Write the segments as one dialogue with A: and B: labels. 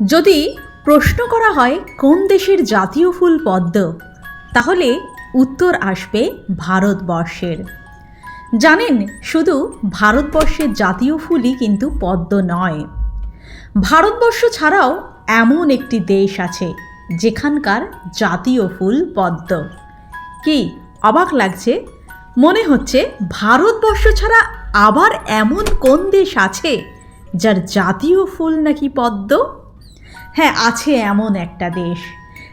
A: যদি প্রশ্ন করা হয় কোন দেশের জাতীয় ফুল পদ্ম, তাহলে উত্তর আসবে ভারতবর্ষের। জানেন, শুধু ভারতবর্ষের জাতীয় ফুলই কিন্তু পদ্ম নয়। ভারতবর্ষ ছাড়াও এমন একটি দেশ আছে যেখানকার জাতীয় ফুল পদ্ম। কি অবাক লাগছে? মনে হচ্ছে ভারতবর্ষ ছাড়া আবার এমন কোন দেশ আছে যার জাতীয় ফুল নাকি পদ্ম? হ্যাঁ আছে এমন একটা দেশ,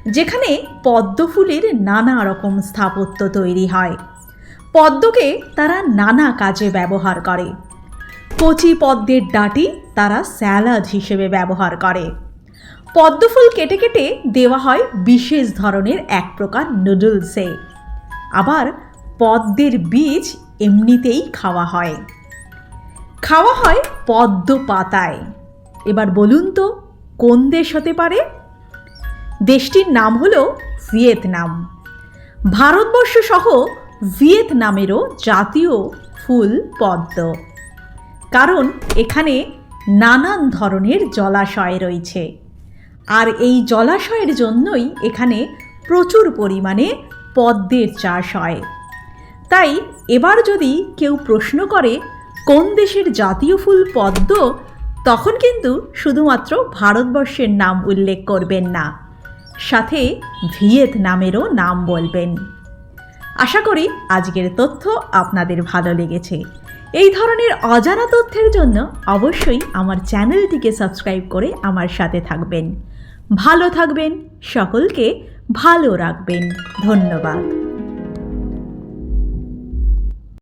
A: যেখানে পদ্ম ফুলের নানা রকম স্থাপত্য তৈরি হয়। পদ্মকে তারা নানা কাজে ব্যবহার করে। কচি পদ্মের ডাঁটি তারা স্যালাড হিসেবে ব্যবহার করে। পদ্মফুল কেটে কেটে দেওয়া হয় বিশেষ ধরনের এক প্রকার নুডলসে। আবার পদ্মের বীজ এমনিতেই খাওয়া হয়। খাওয়া হয় পদ্ম পাতায়। এবার বলুন তো কোন দেশ হতে পারে? দেশটির নাম হলো ভিয়েতনাম। ভারতবর্ষ সহ ভিয়েতনামেরও জাতীয় ফুল পদ্ম। কারণ এখানে নানান ধরনের জলাশয় রয়েছে। আর এই জলাশয়ের জন্যই এখানে প্রচুর পরিমাণে পদ্মের চাষ হয়। তাই এবার যদি কেউ প্রশ্ন করে, কোন দেশের জাতীয় ফুল পদ্ম তখন কিন্তু শুধুমাত্র ভারতবর্ষের নাম উল্লেখ করবেন না, সাথে ভিয়েতনামেরও নাম বলবেন। আশা করি আজকের তথ্য আপনাদের ভালো লেগেছে। এই ধরনের অজানা তথ্যের জন্য অবশ্যই আমার চ্যানেলটিকে সাবস্ক্রাইব করে আমার সাথে থাকবেন। ভালো থাকবেন, সকলকে ভালো রাখবেন। ধন্যবাদ।